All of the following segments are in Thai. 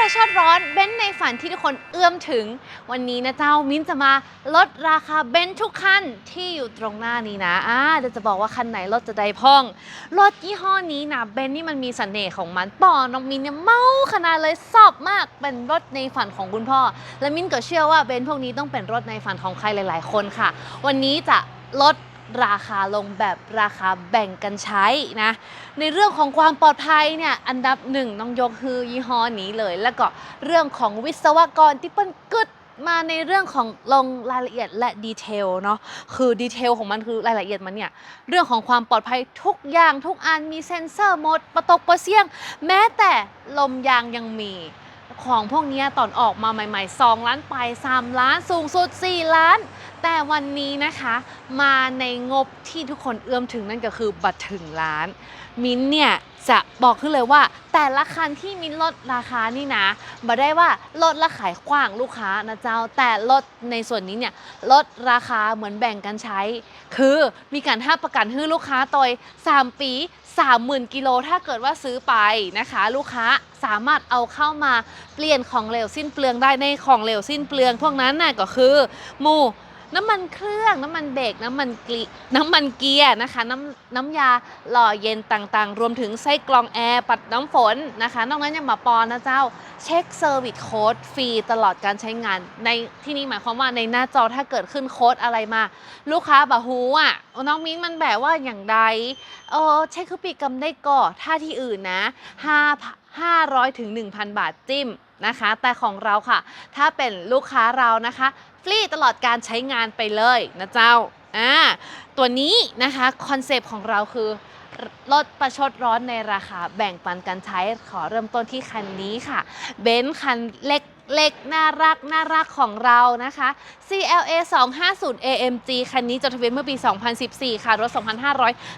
ประชดร้อนเบนซ์ในฝันที่ทุกคนเอื้อมถึง วันนี้นะเจ้ามิ้นจะมาลดราคาเบนซ์ทุกคันที่อยู่ตรงหน้านี้นะอ่าเดี๋ยวจะบอกว่าคันไหนลดจะได้พ่องรถยี่ห้อนี้นะเบนซ์นี่มันมีเสน่ห์ของมันป่อน้องมิ้นเนี่ยเมาขนาดเลยชอบมากเป็นรถในฝันของคุณพ่อ และมิ้นก็เชื่อว่าเบนซ์พวกนี้ต้องเป็นรถในฝันของใครหลาย ๆ คนค่ะ วันนี้จะลด ราคาลงแบบราคาแบ่งกันใช้นะ ในเรื่องของความปลอดภัยเนี่ยอันดับหนึ่งต้องยกคือยี่ห้อนี้เลย แล้วก็เรื่องของวิศวกรที่เปิ้นกึดมาในเรื่องของลงรายละเอียดและดีเทลเนาะคือดีเทลของมันคือรายละเอียดมันเนี่ยเรื่องของความปลอดภัยทุกอย่างทุกอันมีเซ็นเซอร์หมดประตกประเสียง แม้แต่ลมยางยังมีของพวกนี้ตอนออกมาใหม่ๆ 2 ล้านไป 3 ล้านสูงสุด 4 ล้าน แต่วันนี้นะคะมาในงบที่ทุกคนเอื้อมถึงนั่นก็คือบัตรถึงล้าน มิ้นเนี่ยจะบอกขึ้นเลยว่า แต่ละคันที่มิ้นลดราคานี่นะบ่ได้ว่าลดและขายกว้างลูกค้านะเจ้า แต่ลดในส่วนนี้เนี่ยลดราคาเหมือนแบ่งกันใช้ คือมีการห้ประกันให้ลูกค้าตอย3 ปี 30,000กิโลถ้าเกิดว่าซื้อไปนะคะ ลูกค้าสามารถเอาเข้ามาเปลี่ยนของเหลวสิ้นเปลืองได้ในของเหลวสิ้นเปลือง พวกนั้นน่ะก็คือหมู น้ำมันเครื่องน้ำมันเบรกน้ำมันกลีน้ำมันเกียร์นะคะน้ำน้ำยาหล่อเย็นต่างๆ รวมถึงไส้กรองแอร์ปัดน้ำฝนนะคะ นอกนั้นยังมาปอนนะเจ้า เช็คเซอร์วิสโค้ดฟรีตลอดการใช้งาน ในที่นี่หมายความว่าในหน้าจอถ้าเกิดขึ้นโค้ดอะไรมา ลูกค้าบะฮูอะน้องมิ้นมันแบบว่าอย่างใดเออเช็คคือปีกำได้ก่อถ้าที่อื่นนะ5 500ถึง1,000 บาทจิ้มนะคะ แต่ของเราค่ะ ถ้าเป็นลูกค้าเรานะคะ ฟรีตลอดการใช้งานไปเลยนะเจ้าอ่าตัวนี้นะคะคอนเซปต์ของเราคือลดประชดร้อนในราคาแบ่งปันกันใช้ขอเริ่มต้นที่คันนี้ค่ะเบนซ์คันเล็ก เล็กน่ารักน่ารักของเรานะคะ CLA 250 AMG คันนี้จดทะเบียนเมื่อปี 2014 ค่ะ รถ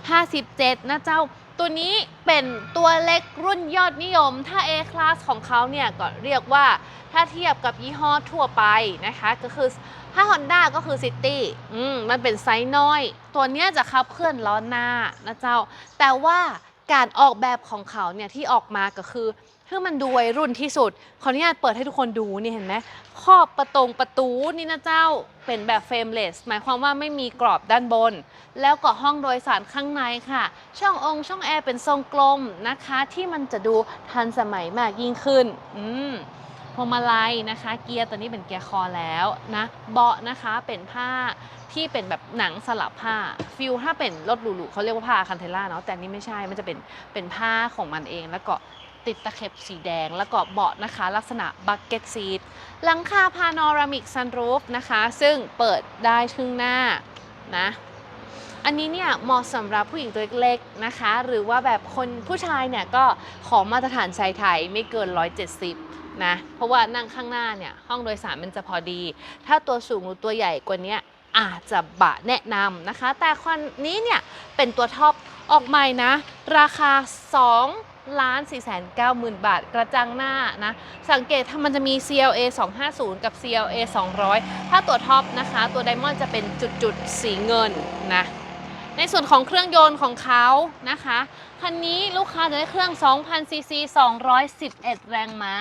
2557 นะเจ้าตัวนี้เป็นตัวเล็กรุ่นยอดนิยม ถ้า A Class ของเขาเนี่ยก็เรียกว่าถ้าเทียบกับยี่ห้อทั่วไปนะคะ ก็คือถ้า Honda ก็คือ City อืมมันเป็นไซส์น้อย ตัวเนี้ยจะขับเคลื่อนล้อหน้านะเจ้า แต่ว่าการออกแบบของเขาเนี่ยที่ออกมาก็คือ เพื่อมันดูวัยรุ่นที่สุด ขออนุญาตเปิดให้ทุกคนดูนี่เห็นไหมขอบประตงประตูนี่นะเจ้าเป็นแบบเฟรมเลสหมายความว่าไม่มีกรอบด้านบน แล้วก็ห้องโดยสารข้างในค่ะ ช่ององค์ช่องแอร์เป็นทรงกลมนะคะ ที่มันจะดูทันสมัยมากยิ่งขึ้น อืมพวงมาลัยนะคะ เกียร์ตัวนี้เป็นเกียร์คอแล้วนะเบาะนะคะเป็นผ้าที่เป็นแบบหนังสลับผ้าฟิลถ้าเป็นรถหรูๆเขาเรียกว่าผ้าคันเทล่าเนาะแต่นนี่ไม่ใช่มันจะเป็นเป็นผ้าของมันเองแล้วก็ ติดตะเข็บสีแดง แล้วก็เบาะนะคะ ลักษณะบักเก็ตซีทหลังคาพานอรามิกซันรูฟนะคะ ซึ่งเปิดได้ทึ่งหน้านะอันนี้เนี่ยเหมาะสำหรับผู้หญิงตัวเล็กๆนะคะ หรือว่าแบบคนผู้ชายเนี่ยก็ขอมาตรฐานชายไทยไม่เกิน 170 นะ เพราะว่านั่งข้างหน้าเนี่ยห้องโดยสารมันจะพอดี ถ้าตัวสูงหรือตัวใหญ่กว่านี้อาจจะบะแนะนำนะคะ แต่คันนี้เนี่ยเป็นตัวท็อปออกใหม่นะ ราคา 2 ล้าน4 9 0 0 0 0 บาท กระจังหน้านะ สังเกตถ้ามันจะมี CLA 250 กับ CLA 200 ถ้าตัวท็อปนะคะ ตัวไดมอนด์จะเป็นจุดๆ สีเงินนะ ในส่วนของเครื่องยนต์ของเขานะคะ คันนี้ลูกค้าจะได้เครื่อง 2,000 ซีซี 211 แรงม้า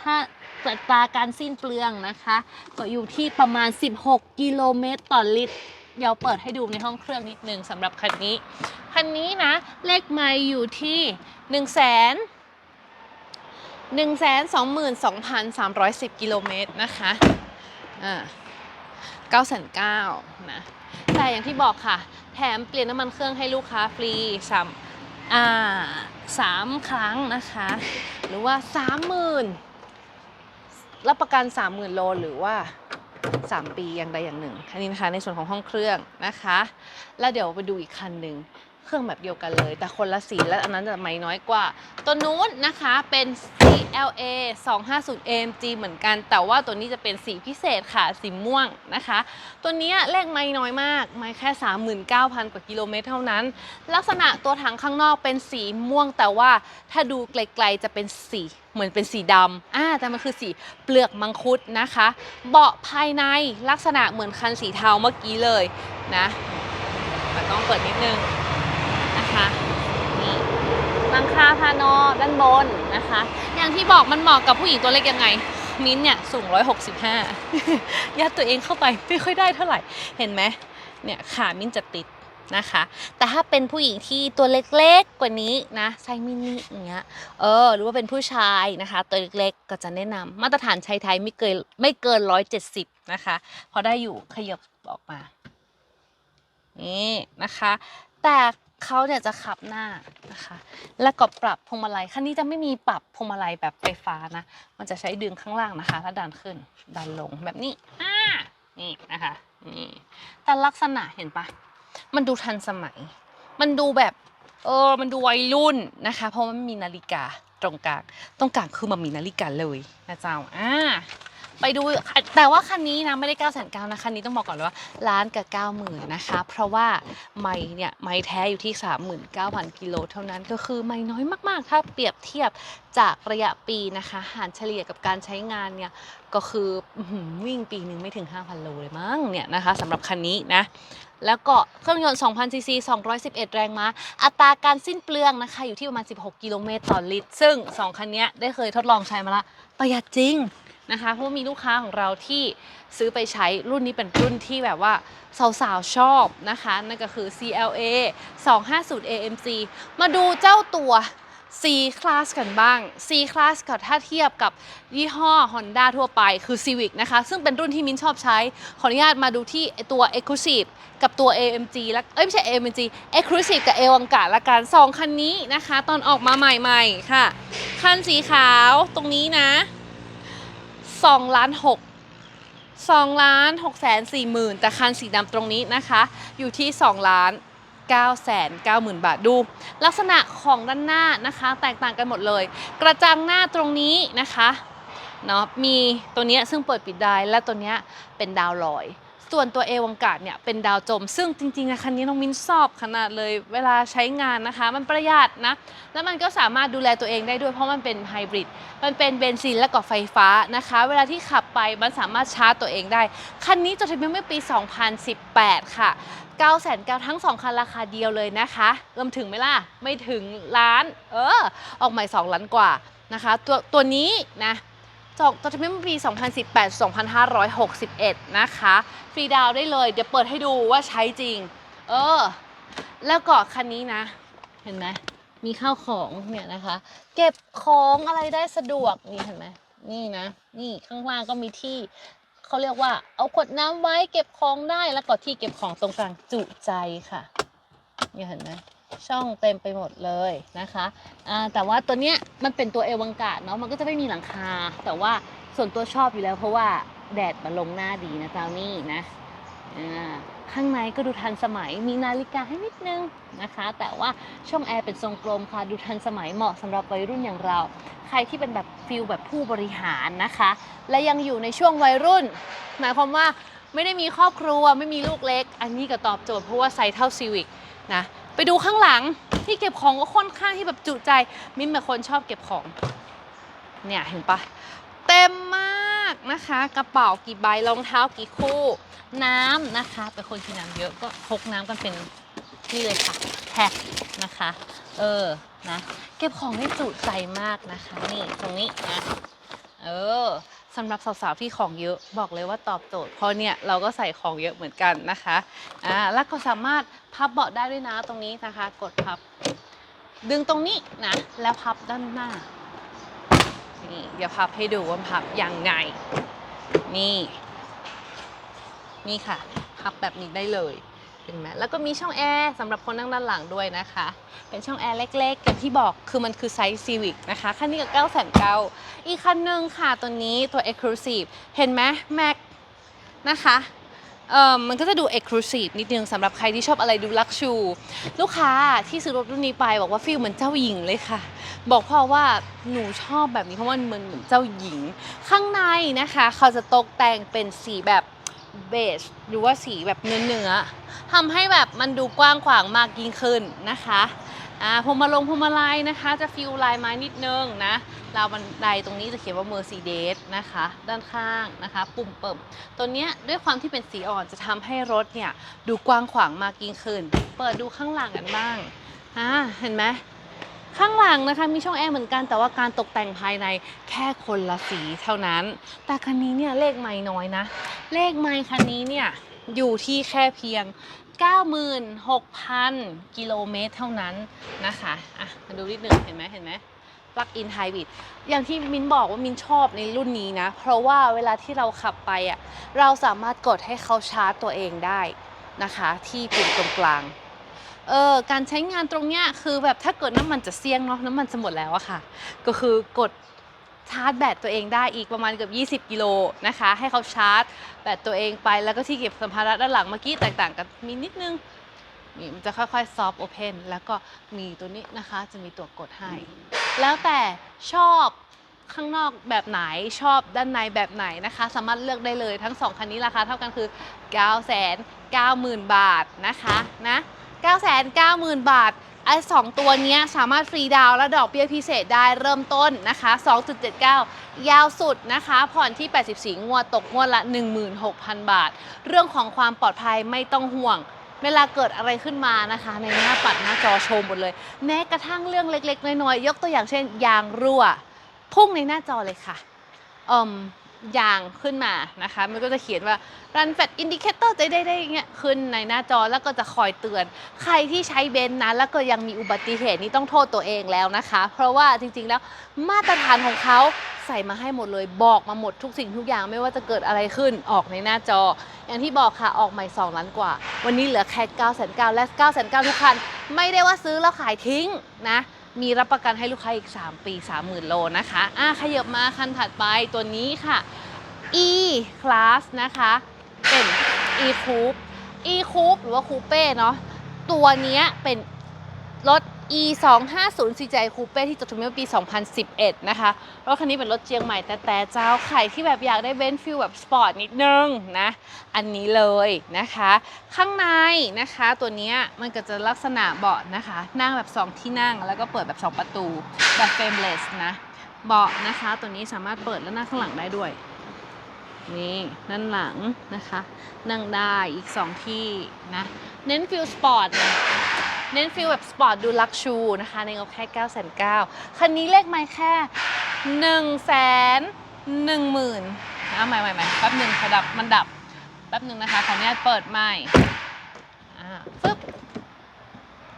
ถ้าเปิดตาการสิ้นเปลืองนะคะ ก็อยู่ที่ประมาณ 16 กิโลเมตรต่อลิตรเดี๋ยวเปิดให้ดูในห้องเครื่องนิดนึงสำหรับคันนี้ คันนี้นะ เลขไมล์อยู่ที่1 0 0 0 0 1 2 2 3 1 0 กิโลเมตรนะคะอ่า9 9 0 0นะ แต่อย่างที่บอกค่ะ แถมเปลี่ยนน้ำมันเครื่องให้ลูกค้าฟรีสามอ่าสามครั้งนะคะ หรือว่าสามหมื่นรับประกันสามหมื่นโลหรือว่า 3 ปีอย่างใดอย่างหนึ่ง อันนี้นะคะในส่วนของห้องเครื่องนะคะ แล้วเดี๋ยวไปดูอีกคันหนึ่ง เครื่องแบบเดียวกันเลย แต่คนละสีและอันนั้นจะไม่น้อยกว่า ตัวนู้นนะคะเป็น CLA 250 AMG เหมือนกัน แต่ว่าตัวนี้จะเป็นสีพิเศษค่ะ สีม่วงนะคะ ตัวนี้เลขไม่น้อยมาก ไม่แค่ 39,000 กว่ากิโลเมตรเท่านั้น ลักษณะตัวถังข้างนอกเป็นสีม่วง แต่ว่าถ้าดูไกลๆจะเป็นสีเหมือนเป็นสีดำอ่าแต่มันคือสีเปลือกมังคุดนะคะ เบาะภายในลักษณะเหมือนคันสีเทาเมื่อกี้เลยนะ ต้องเปิดนิดนึง นะคะนี่หลังคาพานอด้านบนนะคะ อย่างที่บอกมันเหมาะกับผู้หญิงตัวเล็กยังไง มิ้นเนี่ยสูง 165 ยัดตัวเองเข้าไปไม่ค่อยได้เท่าไหร่ เห็นไหมเนี่ยขามิ้นจะติดนะคะ แต่ถ้าเป็นผู้หญิงที่ตัวเล็กๆกว่านี้นะไซส์มินิอย่างเงี้ย เออ หรือว่าเป็นผู้ชายนะคะ ตัวเล็กๆก็จะแนะนำมาตรฐานชายไทยไม่เกินไม่เกิน 170 นะคะ พอได้อยู่ขยับออกมา นี่นะคะ แต่ เขาเนี่ยจะขับหน้านะคะ แล้วก็ปรับพวงมาลัยคันนี้จะไม่มีปรับพวงมาลัยแบบไฟฟ้านะ มันจะใช้ดึงข้างล่างนะคะ ถ้าดันขึ้น ดันลงแบบนี้อ่านี่นะคะนี่แต่ลักษณะเห็นปะมันดูทันสมัย มันดูแบบเออมันดูวัยรุ่นนะคะ เพราะมันมีนาฬิกาตรงกลางตรงกลางคือมันมีนาฬิกาเลยนะเจ้าอ่า ไปดูแต่ว่าคันนี้นะไม่ได้9ก้าแสนเก้านะคันนี้ต้องบอกก่อนเลยว่าล้านกับเก้าหมื่นนะคะ เพราะว่าไม่เนี่ยไม่แท้อยู่ที่ 39,000กิโลเท่านั้นก็คือไม่น้อยมากๆ ถ้าเปรียบเทียบจากระยะปีนะคะหารเฉลี่ยกับการใช้งานเนี่ยก็คือวิ่งปีหนึ่งไม่ถึง 5,000โลเลยมั้งเนี่ยนะคะสำหรับคันนี้นะแล้วก็เครื่องยนต์2,000ซีซี211 แรงม้า อัตราการสิ้นเปลืองนะคะ อยู่ที่ประมาณ 16 กิโลเมตรต่อลิตร ซึ่ง 2 คันนี้ได้เคยทดลองใช้มาละ ประหยัดจริง นะคะเพราะว่ามีลูกค้าของเราที่ซื้อไปใช้รุ่นนี้เป็นรุ่นที่แบบว่าสาวๆชอบนะคะ นั่นก็คือ CLA 250 AMG มาดูเจ้าตัว C Class กันบ้าง C Class ก็ถ้าเทียบกับยี่ห้อ Honda ทั่วไปคือ Civic นะคะ ซึ่งเป็นรุ่นที่มิ้นชอบใช้ ขออนุญาตมาดูที่ตัว Exclusive กับตัว AMG แล้วเอ้ยไม่ใช่ AMG Exclusive กับ a อ a งกาละกันสองคันนี้นะคะ ตอนออกมาใหม่ๆค่ะ คันสีขาวตรงนี้นะ 2ล้าน6 2ล้าน6แสน4หมื่นแต่คันสีดำตรงนี้นะคะ อยู่ที่ 2 ล้าน9แสน9หมื่นบาทดู ลักษณะของด้านหน้านะคะ แตกต่างกันหมดเลย กระจังหน้าตรงนี้นะคะเนาะมีตัวเนี้ยซึ่งเปิดปิดได้และตัวเนี้ยเป็นดาวลอย ส่วนตัวเอวังกาดเนี่ยเป็นดาวจม ซึ่งจริงๆอะคันนี้น้องมิ้นชอบขนาดเลยเวลาใช้งานนะคะ มันประหยัดนะ แล้วมันก็สามารถดูแลตัวเองได้ด้วยเพราะมันเป็นไฮบริดมันเป็นเบนซินและก็ไฟฟ้านะคะ เวลาที่ขับไปมันสามารถชาร์จตัวเองได้ คันนี้จดทะเบียนเมื่อปี 2018 ค่ะ9 9 0 0ทั้ง 2 คันราคาเดียวเลยนะคะรวมถึงไหมล่ะ ไม่ถึงล้าน เออ ออกใหม่ 2 ล้านกว่านะคะ ตัวตัวนี้นะ จอกจดทะเบียนเมื่อปี 2018 2561 นะคะ ฟรีดาวได้เลย เดี๋ยวเปิดให้ดูว่าใช้จริง เออ แล้วก็คันนี้นะ เห็นไหม มีข้าวของเนี่ยนะคะ เก็บของอะไรได้สะดวก นี่เห็นไหม นี่นะ นี่ข้างล่างก็มีที่เขาเรียกว่า เอาขวดน้ำไว้เก็บของได้ แล้วก็ที่เก็บของตรงกลางจุใจค่ะนี่เห็นไหม ช่องเต็มไปหมดเลยนะคะแต่ว่าตัวเนี้ยมันเป็นตัวเอวังกาดเนาะมันก็จะไม่มีหลังคา แต่ว่าส่วนตัวชอบอยู่แล้วเพราะว่าแดดมาลงหน้าดีนะเจ้านี่นะข้างในก็ดูทันสมัยมีนาฬิกาให้นิดนึงนะคะ แต่ว่าช่องแอร์เป็นทรงกลมค่ะดูทันสมัยเหมาะสำหรับวัยรุ่นอย่างเรา ใครที่เป็นแบบฟิลแบบผู้บริหารนะคะ และยังอยู่ในช่วงวัยรุ่น หมายความว่าไม่ได้มีครอบครัวไม่มีลูกเล็ก อันนี้ก็ตอบโจทย์เพราะว่าไซส์เท่าซีวิกนะ ไปดูข้างหลังที่เก็บของก็ค่อนข้างที่แบบจุใจ มิ้นเป็นคนชอบเก็บของ เนี่ยเห็นปะเต็มมากนะคะ กระเป๋ากี่ใบรองเท้ากี่คู่ น้ำนะคะ เป็นคนกินน้ำเยอะก็พกน้ำกันเป็นนี่เลยค่ะแพ็คนะคะ เออนะ เก็บของได้จุใจมากนะคะ นี่ตรงนี้นะเออ สำหรับสาวๆที่ของเยอะบอกเลยว่าตอบโจทย์เพราะเนี่ยเราก็ใส่ของเยอะเหมือนกันนะคะอ่าแล้วก็สามารถพับเบาะได้ด้วยนะตรงนี้นะคะ กดพับ ดึงตรงนี้นะ แล้วพับด้านหน้านี่เดี๋ยวพับให้ดูว่าพับยังไง นี่ นี่ค่ะ พับแบบนี้ได้เลย เห็นไหมแล้วก็มีช่องแอร์สำหรับคนนั่งด้านหลังด้วยนะคะ เป็นช่องแอร์เล็กๆอย่างที่บอกคือมันคือไซส์ Civic นะคะคันนี้ก็9 9 0 0 0อีกคันหนึ่งค่ะตัวนี้ตัว Exclusive เห็นไหม Mac นะคะเออมันก็จะดู Exclusive นิดนึงสำหรับใครที่ชอบอะไรดูลักชู ลูกค้าที่ซื้อรถรุ่นนี้ไปบอกว่าฟีลเหมือนเจ้าหญิงเลยค่ะ บอกพ่อว่าหนูชอบแบบนี้เพราะว่ามันเหมือนเจ้าหญิง ข้างในนะคะ เขาจะตกแต่งเป็นสีแบบ เบจหรือว่าสีแบบเนื้อเนื้อๆทำให้แบบมันดูกว้างขวางมากยิ่งขึ้นนะคะอ่าพวงมาลงพวงมาลัยนะคะ จะฟิลลายไม้นิดนึงนะราวบันไดตรงนี้จะเขียนว่า Mercedes นะคะ ด้านข้างนะคะ ปุ่มเปิมตัวเนี้ยด้วยความที่เป็นสีอ่อนจะทำให้รถเนี่ย ดูกว้างขวางมากยิ่งขึ้น เปิดดูข้างหลังกันบ้างอ่าเห็นไหม ข้างหลังนะคะมีช่องแอร์เหมือนกันแต่ว่าการตกแต่งภายในแค่คนละสีเท่านั้น แต่คันนี้เนี่ยเลขไม่น้อยนะ เลขไม่คันนี้เนี่ยอยู่ที่แค่เพียง 96,000 กิโลเมตรเท่านั้นนะคะอะมาดูนิดหนึ่งเห็นไหมเห็นไหม plug in hybrid อย่างที่มินบอกว่ามินชอบในรุ่นนี้นะ เพราะว่าเวลาที่เราขับไปอะเราสามารถกดให้เขาชาร์จตัวเองได้นะคะ ที่ปุ่มตรงกลาง เออการใช้งานตรงเนี้ยคือแบบถ้าเกิดน้ำมันจะเสี่ยงเนาะน้ำมันจะหมดแล้วอะค่ะ ก็คือกดชาร์จแบตตัวเองได้อีกประมาณเกือบ20 กิโลนะคะ ให้เขาชาร์จแบตตัวเองไปแล้วก็ที่เก็บสัมภาระด้านหลังเมื่อกี้แตกต่างกันมีนิดนึงนี่มันจะค่อยๆซอฟต์โอเพนแล้วก็มีตัวนี้นะคะจะมีตัวกดให้ แล้วแต่ชอบข้างนอกแบบไหนชอบด้านในแบบไหนนะคะ สามารถเลือกได้เลยทั้ง 2 คันนี้ราคาเท่ากันคือ 9 9 0 0 0 0 บาทนะคะนะ 990,000 บาท ไอ้สองตัวนี้สามารถฟรีดาวและดอกเบี้ยพิเศษได้เริ่มต้นนะคะ 2.79 ยาวสุดนะคะ ผ่อนที่ 84 งวดตกงวดละ 16,000 บาท เรื่องของความปลอดภัยไม่ต้องห่วงเวลาเกิดอะไรขึ้นมานะคะ ในหน้าปัดหน้าจอโชว์หมดเลย แม้กระทั่งเรื่องเล็ก ๆ น้อยๆยกตัวอย่างเช่น ยางรั่ว พุ่งในหน้าจอเลยค่ะอ่ม ยางขึ้นมานะคะ มันก็จะเขียนว่า run fat indicator ได้ได้ได้เงี้ยขึ้นในหน้าจอแล้วก็จะคอยเตือน ใครที่ใช้เบนซ์นะแล้วก็ยังมีอุบัติเหตุนี่ต้องโทษตัวเองแล้วนะคะ เพราะว่าจริงๆแล้วมาตรฐานของเขาใส่มาให้หมดเลยบอกมาหมดทุกสิ่งทุกอย่างไม่ว่าจะเกิดอะไรขึ้นออกในหน้าจอ อย่างที่บอกค่ะออกใหม่ 2 ล้านกว่า วันนี้เหลือแค่9 9 0 0และ 9 9 0 0ทุกคัน ไม่ได้ว่าซื้อแล้วขายทิ้งนะ มีรับประกันให้ลูกค้าอีก 3 ปี 30,000 โลนะคะอะขยับมาคันถัดไปตัวนี้ค่ะ E Class นะคะ เป็น E Coupe E Coupe หรือว่า Coupe เนาะตัวนี้เป็นรถ E 2 5 0 CJ Coupe ที่จดทะเบียนปี 2011 นะคะ รถคันนี้เป็นรถเจียงใหม่แต่แต่เจ้าใครที่แบบอยากได้เบนฟิลแบบสปอร์ตนิดนึงนะ อันนี้เลยนะคะ ข้างในนะคะตัวนี้มันก็จะลักษณะเบาะนะคะ นั่งแบบ 2 ที่นั่งแล้วก็เปิดแบบ 2 ประตู แบบเฟรมเลสนะ เบาะนะคะตัวนี้สามารถเปิดและนั่งข้างหลังได้ด้วย นี่ด้านหลังนะคะ นั่งได้อีก 2 ที่นะ เน้นฟิลสปอร์ต เน้นฟิลแบบสปอร์ตดูลักชูนะคะในงบแค่9 9 0 0 0คันนี้เลขไม่แค่ 1 1 0 0 0 0 0นะใหม่ใหม่ใหม่แป๊บหนึ่งระดับมันดับ แป๊บหนึ่งนะคะขออนุญาตเปิดใหม่อ่าฟึบ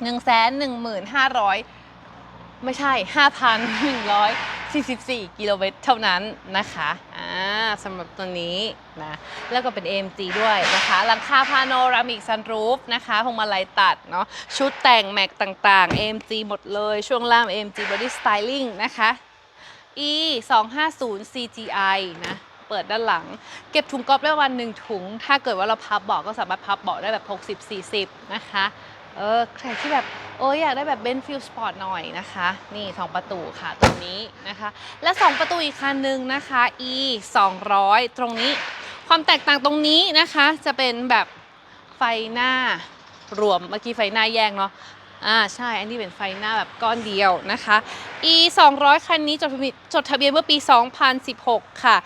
หนึ่งแสนหนึ่งหมื่นห้าร้อยไม่ใช่ห้าพันหนึ่งร้อย สี่สิบสี่กิโลเมตรเท่านั้นนะคะอ่าสำหรับตัวนี้นะแล้วก็เป็น AMG ด้วยนะคะหลังคาพาโนรามิกซันรูฟนะคะพวงมาลัยตัดเนาะชุดแต่งแม็กต่างๆ AMG หมดเลย ช่วงล่าง AMG Body Styling นะคะ E 250 CGI นะเปิดด้านหลัง เก็บถุงกอล์ฟได้ประมาณหนึ่งถุง ถ้าเกิดว่าเราพับเบาะก็สามารถพับเบาะได้แบบ 60-40 นะคะ เออใครที่แบบโอ้ยอยากได้แบบเบนฟิลสปอร์ตหน่อยนะคะ นี่ 2 ประตูค่ะตรงนี้นะคะ และ 2 ประตูอีกคันหนึ่งนะคะ E 200 ตรงนี้ ความแตกต่างตรงนี้นะคะ จะเป็นแบบไฟหน้ารวมเมื่อกี้ไฟหน้าแยกเนาะอ่าใช่ อันนี้เป็นไฟหน้าแบบก้อนเดียวนะคะ e 200 คันนี้จดทะเบียนจดทะเบียนเมื่อปี 2016 ค่ะ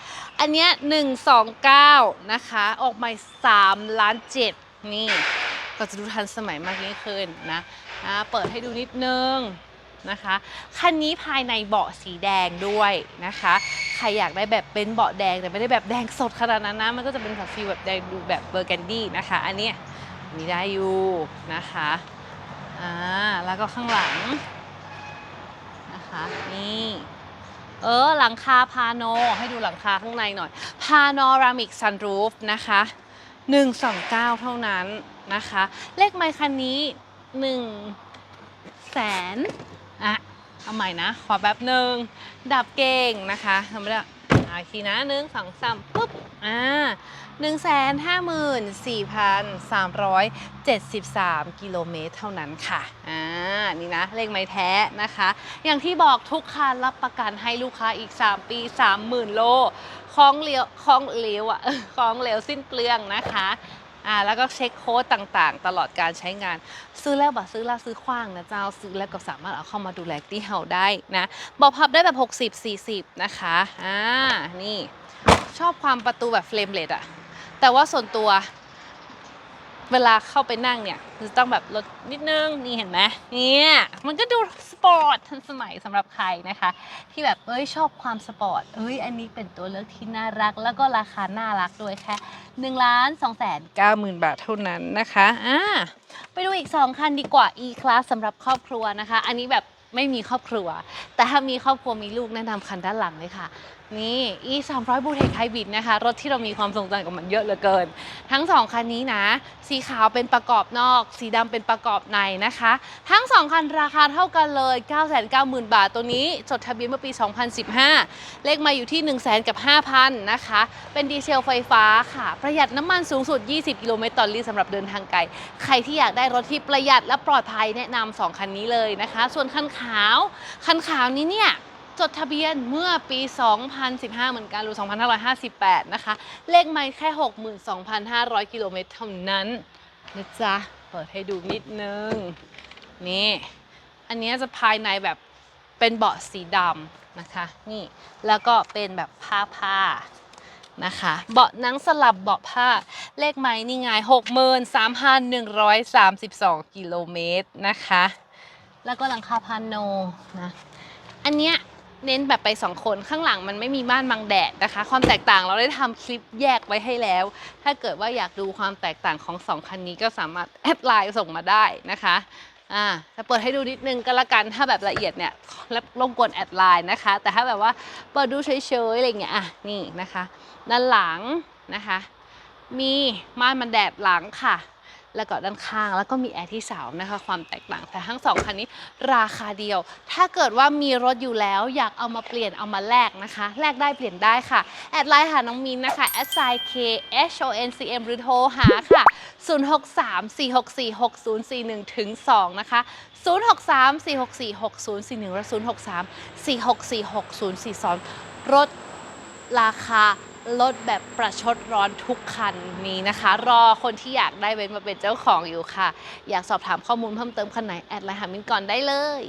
อันเนี้ย129 นะคะ ออกใหม่3ล้าน7นี่ ก็จะดูทันสมัยมากยิ่งขึ้นนะอ่าเปิดให้ดูนิดนึงนะคะคันนี้ภายในเบาะสีแดงด้วยนะคะ ใครอยากได้แบบเป็นเบาะแดงแต่ไม่ได้แบบแดงสดขนาดนั้นนะ มันก็จะเป็นแบบฟีลแบบแดงดูแบบเบอร์แกนดี้นะคะ อันนี้มีได้อยู่นะคะอ่าแล้วก็ข้างหลังนะคะนี่เออหลังคาพาโนให้ดูหลังคาข้างในหน่อยพาโนรามิกซันรูฟนะคะ 129 เท่านั้น นะคะ เลขไมค์คันนี้1แสนอะเอาใหม่นะ ขอแป๊บหนึ่งดับเก่งนะคะทำไม่ได้อะอีนะหนึ่งสองสามปุ๊บอ่า1 5 4 3 7 3กิโลเมตรเท่านั้นค่ะอ่านี่นะ เลขไม้แท้นะคะ อย่างที่บอกทุกคันรับประกันให้ลูกค้าอีก 3 ปี 30,000 โลคล้องเหลวคล้องเหลวอะคล้องเหลวสิ้นเปลืองนะคะ อ่าแล้วก็เช็คโค้ดต่างๆ ตลอดการใช้งาน ซื้อแล้วบ่ซื้อแล้วซื้อคว้างนะเจ้าซื้อแล้วก็สามารถเอาเข้ามาดูแลที่เฮาได้นะบอกพับได้แบบ 60 40 นะคะอ่านี่ชอบความประตูแบบเฟรมเลดอะแต่ว่าส่วนตัว เวลาเข้าไปนั่งเนี่ยจะต้องแบบลดนิดนึงนี่เห็นไหมเนี่ยมันก็ดูสปอร์ตทันสมัยสำหรับใครนะคะ ที่แบบเอ้ยชอบความสปอร์ตเอ้ยอันนี้เป็นตัวเลือกที่น่ารัก แล้วก็ราคาน่ารักด้วยแค่1ล้าน2แสน9หมื่นบาทเท่านั้นนะคะอ่าไปดูอีก 2 คันดีกว่า E Class สำหรับครอบครัวนะคะ อันนี้แบบไม่มีครอบครัว แต่ถ้ามีครอบครัวมีลูกแนะนำคันด้านหลังเลยค่ะ นี่ e 3 0 0 b ูเทคไฮบริดนะคะ รถที่เรามีความทรงจำกับมันเยอะเหลือเกิน ทั้ง 2 คันนี้นะ สีขาวเป็นประกอบนอก สีดำเป็นประกอบในนะคะ ทั้ง 2 คันราคาเท่ากันเลย 990,000 บาทตัวนี้จดทะเบียนเมื่อปี 2015 เลขมาอยู่ที่ 1 0 0 0 0 0กับ 5,000 นะคะ เป็นดีเซลไฟฟ้าค่ะ ประหยัดน้ำมันสูงสุด 20 กิโลเมตรต่อลิตรสำหรับเดินทางไกล ใครที่อยากได้รถที่ประหยัดและปลอดภัยแนะนำสองคันนี้เลยนะคะ ส่วนคันขาว คันขาวนี้เนี่ย จดทะเบียนเมื่อปี 2015 เหมือนกันหรือ2558 นะคะ เลขไม่แค่ 62,500 กิโลเมตรเท่านั้นนะจ๊ะ เปิดให้ดูนิดนึง นี่ อันนี้จะภายในแบบเป็นเบาะสีดำนะคะ นี่ แล้วก็เป็นแบบผ้าผ้านะคะ เบาะนังสลับเบาะผ้า เลขไม้นี่ไง63,132 กิโลเมตรนะคะ แล้วก็หลังคาพานโนนะ อันเนี้ย เน้นแบบไปสองคนข้างหลังมันไม่มีม่านบังแดดนะคะ ความแตกต่างเราได้ทำคลิปแยกไว้ให้แล้ว ถ้าเกิดว่าอยากดูความแตกต่างของสองคันนี้ก็สามารถแอดไลน์ส่งมาได้นะคะอ่าจะเปิดให้ดูนิดนึงก็แล้วกันถ้าแบบละเอียดเนี่ยรบกวนแอดไลน์นะคะ แต่ถ้าแบบว่าเปิดดูเฉยๆอะไรเงี้ยอะนี่นะคะ ด้านหลังนะคะ มีม่านมันแดดหลังค่ะ แล้วก็ด้านข้าง แล้วก็มีแอร์ที่เสานะคะความแตกต่างแต่ทั้งสองคันนี้ราคาเดียว ถ้าเกิดว่ามีรถอยู่แล้ว อยากเอามาเปลี่ยนเอามาแลกนะคะแลกได้เปลี่ยนได้ค่ะแอดไลน์หาน้องมินนะคะแอดไซน์ K H O N C M หรือโทรหาค่ะ 063 464 6041ถึง2นะคะ063 464 6041และ063 464 6042รถราคา ลดแบบประชดร้อนทุกคันนี้นะคะ รอคนที่อยากได้เว้นมาเป็นเจ้าของอยู่ค่ะ อยากสอบถามข้อมูลเพิ่มเติมคันไหน แอดไลน์หามินก่อนได้เลย